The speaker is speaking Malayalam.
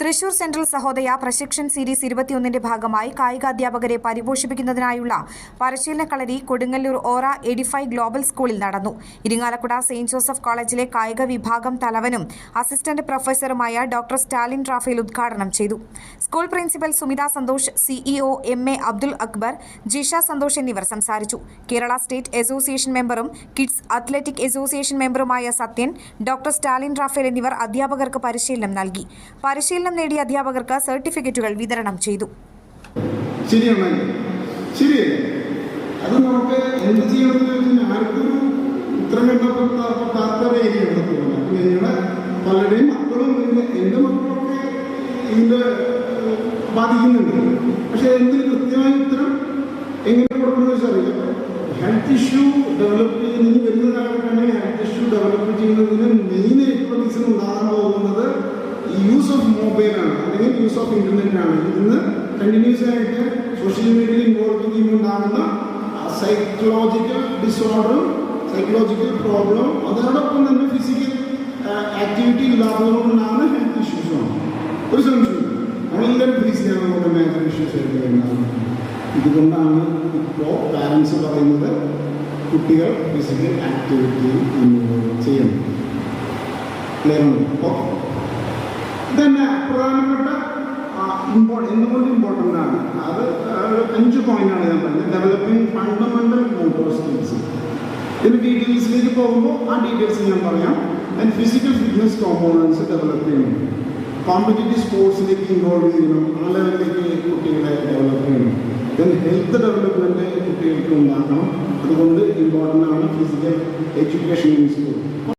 Thrissur central Sahodaya Prashikshan series ഇരുപത്തിയൊന്നിന്റെ ഭാഗമായി കായികാധ്യാപകരെ പരിപോഷിപ്പിക്കുന്നതിനായുള്ള പരിശീലന കളരി കൊടുങ്ങല്ലൂർ ഓറ എഡിഫൈ ഗ്ലോബൽ സ്കൂളിൽ നടന്നു. ഇരിങ്ങാലക്കുട സെയിന്റ് ജോസഫ് കോളേജിലെ കായിക വിഭാഗം തലവനും അസിസ്റ്റന്റ് പ്രൊഫസറുമായ ഡോക്ടർ സ്റ്റാലിൻ റാഫേൽ ഉദ്ഘാടനം ചെയ്തു. School principal Sumitha Santhosh CEO M A Abdul Akbar Jisha Santhosh എന്നിവർ സംസാരിച്ചു. കേരള സ്റ്റേറ്റ് അസോസിയേഷൻ മെമ്പറും കിഡ്സ് അത്ലറ്റിക് അസോസിയേഷൻ മെമ്പറുമായ സത്യൻ ഡോക്ടർ സ്റ്റാലിൻ റാഫേൽ എന്നിവർ അധ്യാപകർക്ക് പരിശീലനം നൽകി. പരിശീലനം നേടിയ അധ്യാപകർക്ക് സർട്ടിഫിക്കറ്റുകൾ വിതരണം ചെയ്തു. എന്ത് ആർക്കും പലരുടെയും ബാധിക്കുന്നുണ്ട്. പക്ഷേ എങ്ങനെ ഹെൽത്ത് ഇഷ്യൂ ഡെവലപ്പ് ചെയ്യുന്നതിന് വരുന്ന കാലഘട്ടങ്ങളിൽ ഹെൽത്ത് ഇഷ്യൂ ഡെവലപ്പ് ചെയ്യുന്നതിന് മൊബൈലാണ് അല്ലെങ്കിൽ യൂസ് ഓഫ് ഇന്റർനെറ്റ് ആണ്. ഇന്ന് കണ്ടിന്യൂസ് ആയിട്ട് സോഷ്യൽ മീഡിയയിൽ ഇൻവോൾവ് ചെയ്യുമ്പോണ്ടാകുന്ന സൈക്കോളജിക്കൽ ഡിസോർഡറും സൈക്കോളജിക്കൽ പ്രോബ്ലം അതോടൊപ്പം തന്നെ ഫിസിക്കൽ ആക്ടിവിറ്റി ഇല്ലാത്തതുകൊണ്ടാണ് ഹെൽത്ത് ഇഷ്യൂസ് ഒരു സംശയം നമ്മളെല്ലാവരും ഫേസ് ചെയ്യാൻ നമ്മുടെ മേജർ ഇഷ്യൂസ് ആയിട്ട് വരുന്നതാണ് ഇതുകൊണ്ടാണ് ഇപ്പോൾ പാരൻസ് പറയുന്നത് കുട്ടികൾ ഫിസിക്കൽ ആക്ടിവിറ്റി ചെയ്യണം. ക്ലിയർ ഓക്കെ തന്നെ പ്രധാനപ്പെട്ട എന്തുകൊണ്ട് ഇമ്പോർട്ടന്റ് ആണ്? അത് അഞ്ച് പോയിന്റാണ് ഞാൻ പറഞ്ഞത്. ഡെവലപ്പിംഗ് ഫണ്ടമെന്റൽ മോട്ടോർ സ്കിൽസ് ഇതിന് ഡീറ്റെയിൽസിലേക്ക് പോകുമ്പോൾ ആ ഡീറ്റെയിൽസ് ഞാൻ പറയാം. And physical fitness components develop ചെയ്യണം കോമ്പറ്റേറ്റീവ് സ്പോർട്സിലേക്ക് ഇൻവോൾവ് ചെയ്യണം ആ ലെവലിലേക്ക് കുട്ടികളെ ഡെവലപ്പ് ചെയ്യണം ദെൻ ഹെൽത്ത് ഡെവലപ്മെന്റ് കുട്ടികൾക്ക് ഉണ്ടാക്കണം അതുകൊണ്ട് ഇമ്പോർട്ടന്റ് ആണ് ഫിസിക്കൽ എഡ്യൂക്കേഷൻ ഇൻസ്റ്റിറ്റ്യൂട്ട്